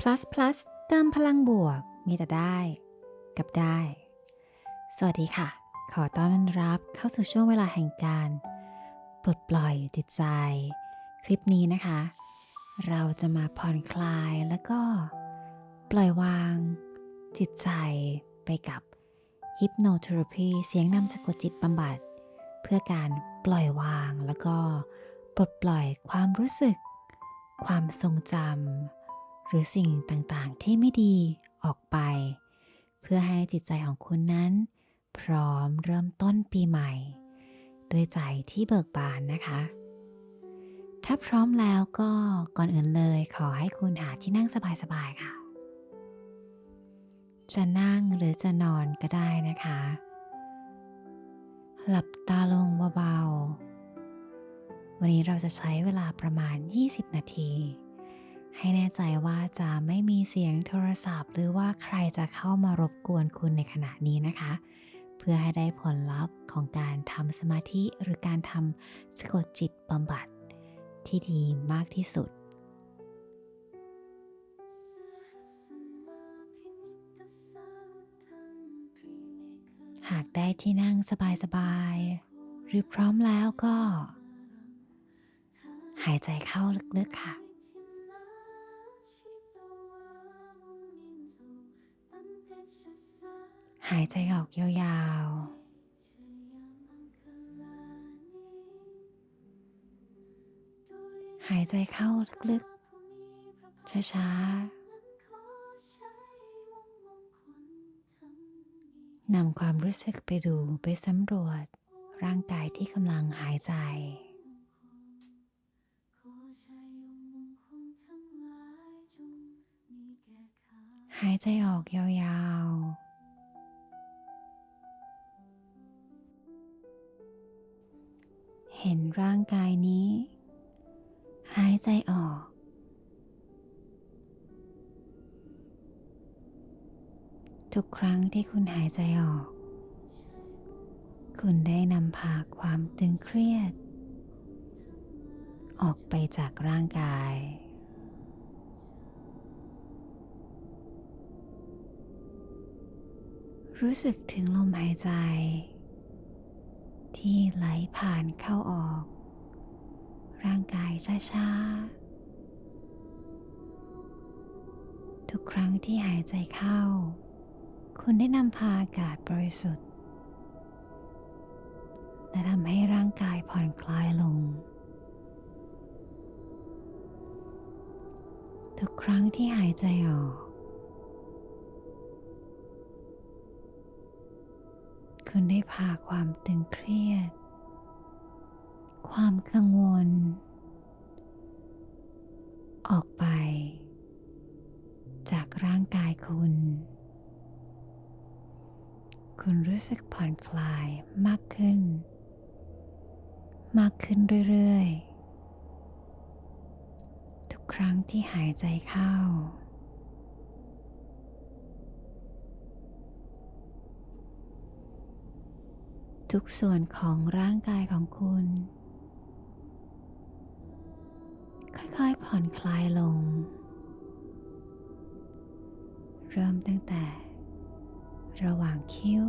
plus plus เติมพลังบวกมีแต่ได้ กับได้ สวัสดีค่ะ ขอต้อนรับเข้าสู่ช่วงเวลาแห่งการปลดปล่อยจิตใจ คลิปนี้นะคะ เราจะมาผ่อนคลายแล้วก็ปล่อยวาง จิตใจไปกับฮิปโนเทอราพีเสียงนำสะกดจิตบำบัด เพื่อการปล่อยวางแล้วก็ปลดปล่อยความรู้สึก ความทรงจำ หรือสิ่งต่างๆที่ไม่ดีออกไป เพื่อให้จิตใจของคุณนั้น พร้อมเริ่มต้นปีใหม่ ด้วยใจที่เบิกบานนะคะ ถ้าพร้อมแล้วก็ก่อนอื่นเลยขอให้คุณหาที่นั่งสบายๆค่ะ จะนั่งหรือจะนอนก็ได้นะคะ หลับตาลงเบาๆวันนี้เราจะใช้เวลาประมาณ 20 นาที ให้แน่ใจว่าจะไม่มีเสียงโทรศัพท์ หรือว่าใครจะเข้ามารบกวนคุณในขณะนี้นะคะ เพื่อให้ได้ผลลัพธ์ของการทำสมาธิหรือการทำสะกดจิตบำบัด ที่ดีมากที่สุดหากได้ที่นั่งสบายๆ หรือพร้อมแล้วก็ หายใจเข้าลึกๆค่ะ หายใจออกยาวๆ หายใจเข้าลึกๆ ช้าๆ นำความรู้สึกไปดูไปสำรวจร่างกายที่กำลังหายใจ หายใจออกยาวๆ เห็นร่างกายนี้ หายใจออก ทุกครั้งที่คุณหายใจออก คุณได้นำพาความตึงเครียด ออกไปจากร่างกายรู้สึกถึงลมหายใจ ที่ไหลผ่านเข้าออก ร่างกายช้าๆ ทุกครั้งที่หายใจเข้า คุณได้นำพาอากาศบริสุทธิ์ และทำให้ร่างกายผ่อนคลายลง ทุกครั้งที่หายใจออก คุณได้พาความตึงเครียด ความกังวล ออกไป จากร่างกายคุณ คุณรู้สึกผ่อนคลายมากขึ้น มากขึ้นเรื่อย ๆ ทุกครั้งที่หายใจเข้า ทุกส่วนของร่างกายของคุณ ค่อยๆผ่อนคลายลง เริ่มตั้งแต่ ระหว่างคิ้ว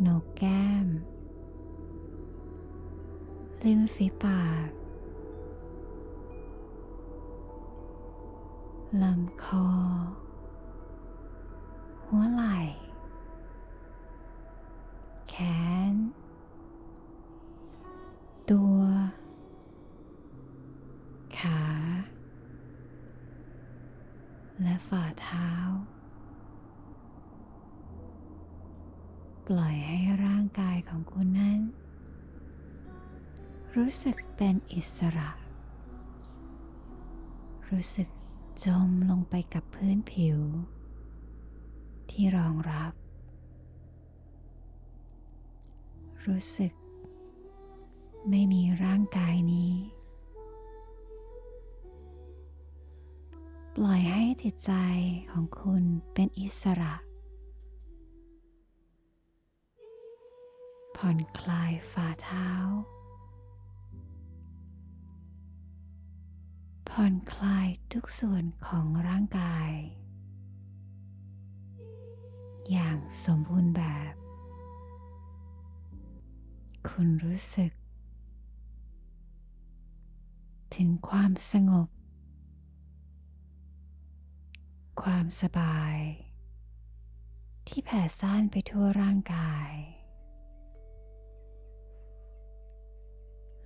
โหนกแก้ม ริมฝีปากลำคอ หัวไหล่ น ตัว ขา และฝ่าเท้า ปล่อยให้ร่างกายของคุณนั้น รู้สึกเป็นอิสระ รู้สึกจมลงไปกับพื้นผิว ที่รองรับ รู้สึก ไม่มีร่างกายนี้ ปล่อยให้จิตใจของคุณเป็นอิสระ ผ่อนคลายฝ่าเท้า ผ่อนคลายทุกส่วนของร่างกายอย่างสมบูรณ์แบบ คุณรู้สึก ถึงความสงบ ความสบาย ที่แผ่ซ่านไปทั่วร่างกาย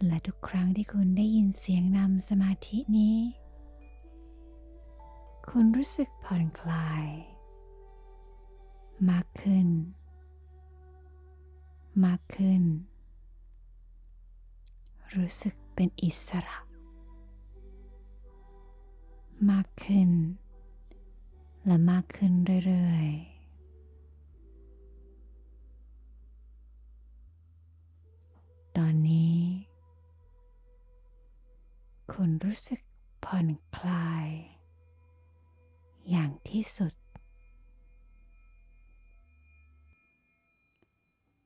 และทุกครั้งที่คุณได้ยินเสียงนำสมาธินี้ คุณรู้สึกผ่อนคลาย มากขึ้น มากขึ้น รู้สึกเป็นอิสระ มากขึ้น และมากขึ้นเรื่อยๆตอนนี้ คุณรู้สึกผ่อนคลาย อย่างที่สุด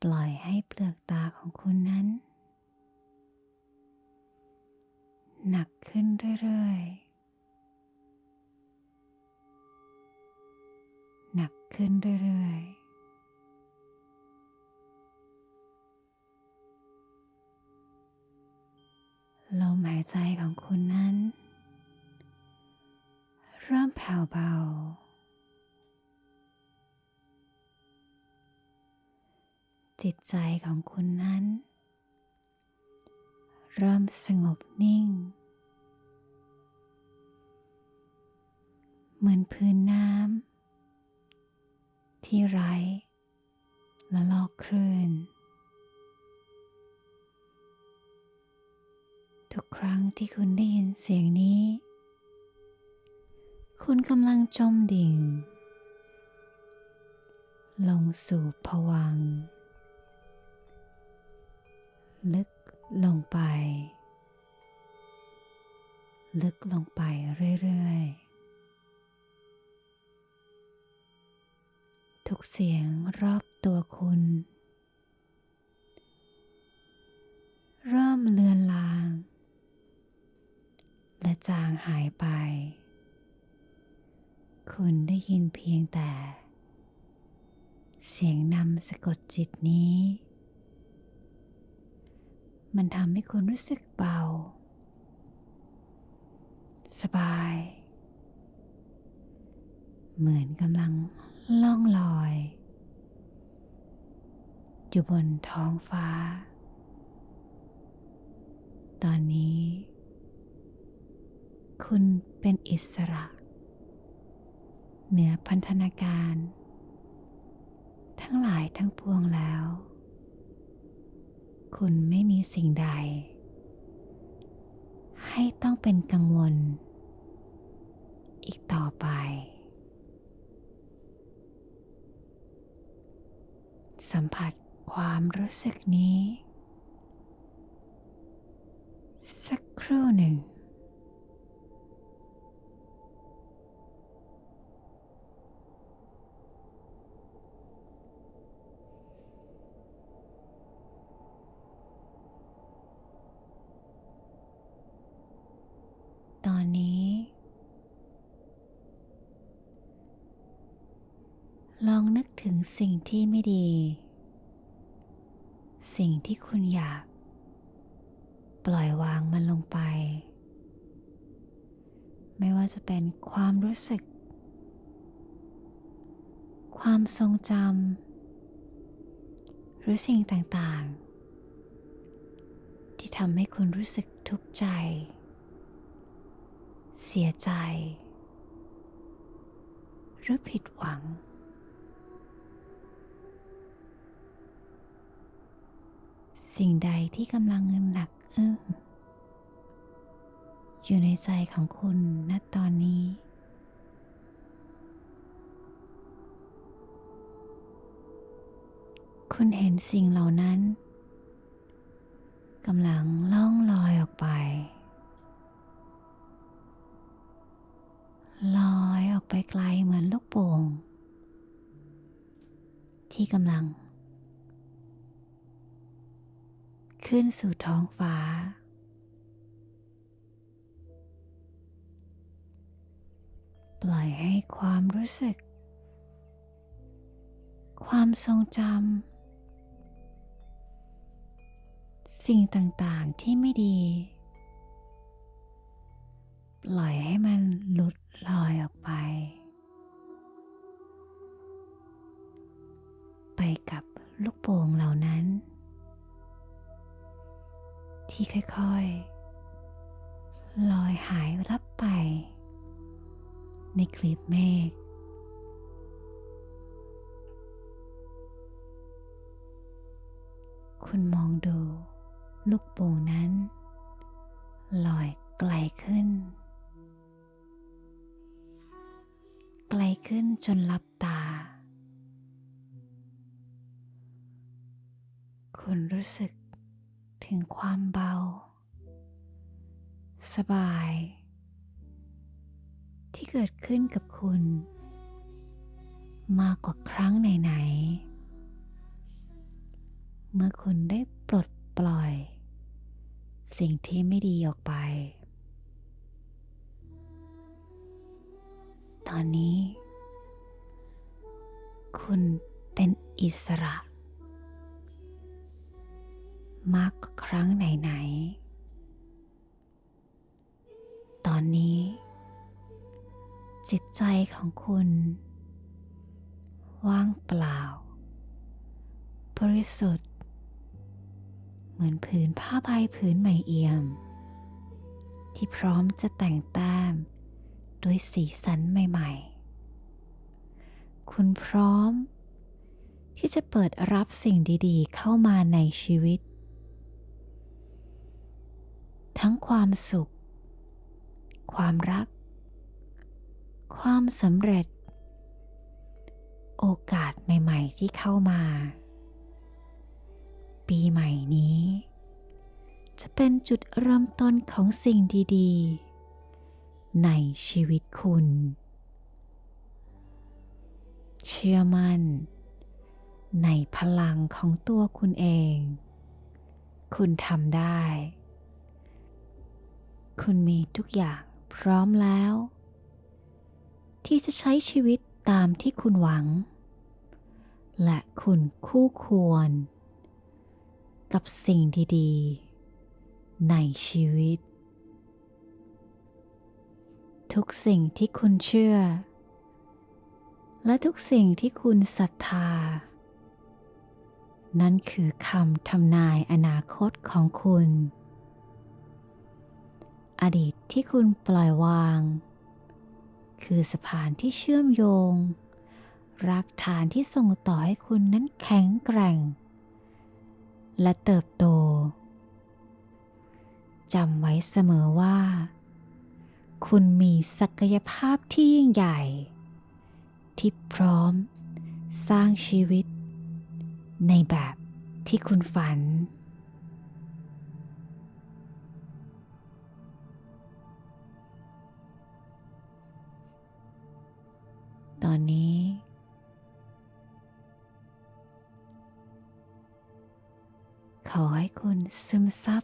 ปล่อยให้เปลือกตาของคุณนั้น หนักขึ้นเรื่อยๆ หนักขึ้นเรื่อยๆลมหายใจของคุณนั้น เริ่มแผ่วเบา จิตใจของคุณนั้น เริ่มสงบนิ่ง เหมือนพื้นน้ำที่ไร้และลอกคลื่น ทุกครั้งที่คุณได้ยินเสียงนี้ คุณกำลังจมดิ่ง ลงสู่ผวัง ลึก ลงไป ลึกลงไปเรื่อยๆ ทุกเสียงรอบตัวคุณ เริ่มเลือนลาง และจางหายไป คุณได้ยินเพียงแต่ เสียงนำสะกดจิตนี้ มันทำให้คุณรู้สึกเบา สบาย เหมือนกำลังล่องลอย อยู่บนท้องฟ้า ตอนนี้ คุณเป็นอิสระ เหนือพันธนาการ ทั้งหลายทั้งปวงแล้ว คุณไม่มีสิ่งใด ให้ต้องเป็นกังวล อีกต่อไป สัมผัสความรู้สึกนี้ สัก สิ่งที่ไม่ดี สิ่งที่คุณอยาก ปล่อยวางมันลงไป ไม่ว่าจะเป็นความรู้สึก ความทรงจำหรือสิ่งต่างๆ ที่ทำให้คุณรู้สึกทุกข์ใจ เสียใจ หรือผิดหวัง สิ่งใดที่กำลังหนักอึ้งอยู่ในใจของคุณณตอนนี้ คุณเห็นสิ่งเหล่านั้นกำลังล่องลอยอ ขึ้นสู่ท้องฟ้า ปล่อยให้ความรู้สึก ความทรงจำ สิ่งต่างๆที่ไม่ดี ปล่อยให้มันหลุดลอยออกไป ไปกับลูกโป่งเหล่านั้น ที่ค่อยๆ ลอยหายรับไป ในกลีบเมฆคุณมองดูลูกโป่งนั้น ลอยไกลขึ้น ไกลขึ้นจนลับตา คุณรู้สึก ถึงความเบา สบาย ที่เกิดขึ้นกับคุณ มากกว่าครั้งไหนๆ เมื่อคุณได้ปลดปล่อย สิ่งที่ไม่ดีออกไป ตอนนี้ คุณเป็นอิสระ มากกว่าครั้งไหนๆ ตอนนี้ จิตใจของคุณ ว่างเปล่า บริสุทธิ์ เหมือนผืนผ้าใบผืนใหม่เอี่ยม ที่พร้อมจะแต่งแต้มด้วยสีสันใหม่ ๆ คุณพร้อมที่จะเปิดรับสิ่งดีๆ เข้ามาในชีวิต ทั้งความสุข ความรัก ความสำเร็จ โอกาสใหม่ๆที่เข้ามา ปีใหม่นี้ จะเป็นจุดเริ่มต้นของสิ่งดีๆ ในชีวิตคุณ เชื่อมัน่น ในพลังของตัวคุณเอง คุณทำได้ คุณมีทุกอย่างพร้อมแล้ว ที่จะใช้ชีวิตตามที่คุณหวัง และคุณคู่ควร กับสิ่งดีๆ ในชีวิต ทุกสิ่งที่คุณเชื่อ และทุกสิ่งที่คุณศรัทธา นั่นคือคำทำนายอนาคตของคุณ อดีตที่คุณปล่อยวาง คือสะพานที่เชื่อมโยง รักฐานที่ส่งต่อให้คุณนั้นแข็งแกร่ง และเติบโตจำไว้เสมอว่า คุณมีศักยภาพที่ยิ่งใหญ่ ที่พร้อม สร้างชีวิต ในแบบที่คุณฝัน ตอนนี้ ขอให้คุณซึมซับ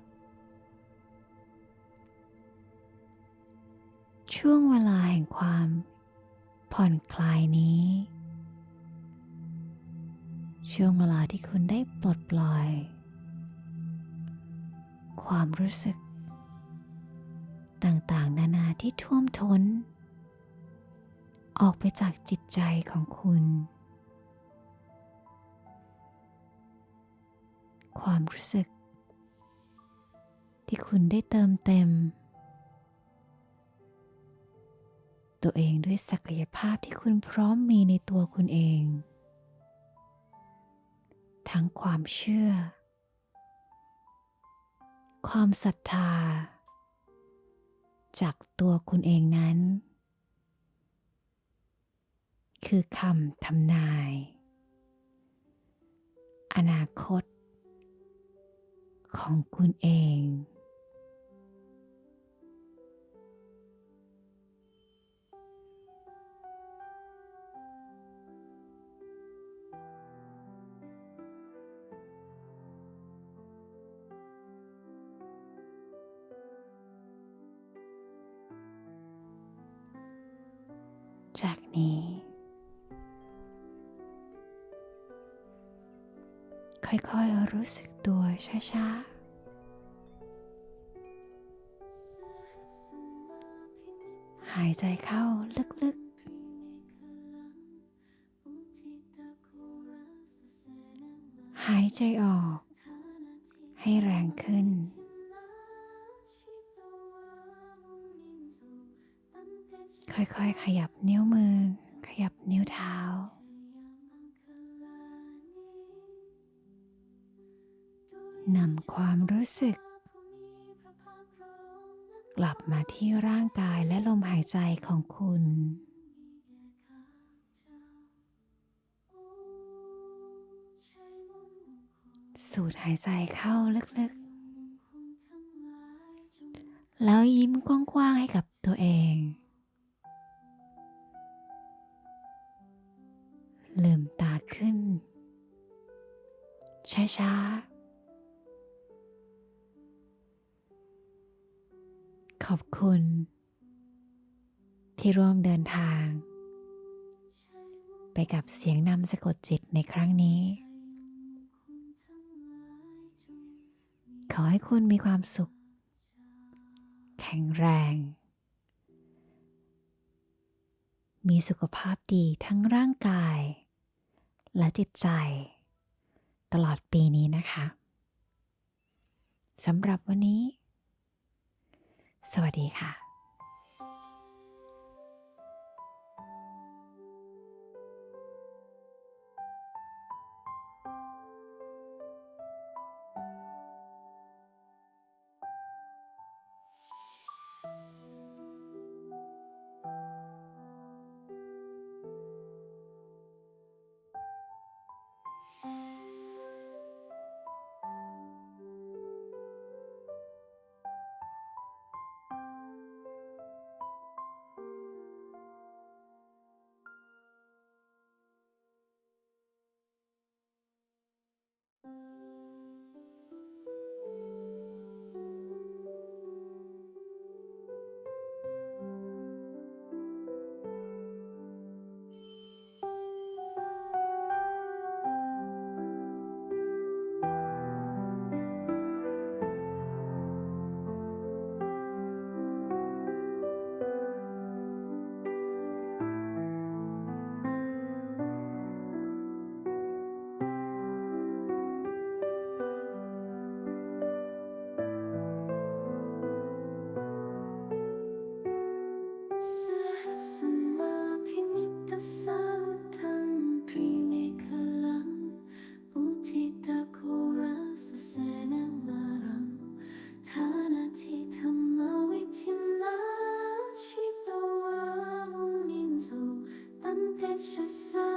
ช่วงเวลาแห่งความผ่อนคลายนี้ ช่วงเวลาที่คุณได้ปลดปล่อย ความรู้สึก ต่างๆ นานาที่ท่วมท้น ออกไปจากจิตใจของคุณ ความรู้สึก ที่คุณได้เติมเต็ม ตัวเองด้วยศักยภาพที่คุณพร้อมมีในตัวคุณเอง ทั้งความเชื่อ ความศรัทธา จากตัวคุณเองนั้น คือคำทำนาย อนาคต ของคุณเอง ช้าๆ หายใจเข้าลึกๆ หายใจออก ให้แรงขึ้นค่อยๆ ขยับนิ้วมือ ขยับนิ้วเท้า นำความรู้สึก กลับมาที่ร่างกายและลมหายใจของคุณ สูดหายใจเข้าลึกๆ แล้วยิ้มกว้างๆให้กับตัวเอง ที่ร่วมเดินทาง ไปกับเสียงนำสะกดจิตในครั้งนี้ ขอให้คุณมีความสุข แข็งแรง มีสุขภาพดีทั้งร่างกาย และจิตใจ ตลอดปีนี้นะคะสำหรับวันนี้ สวัสดีค่ะ precious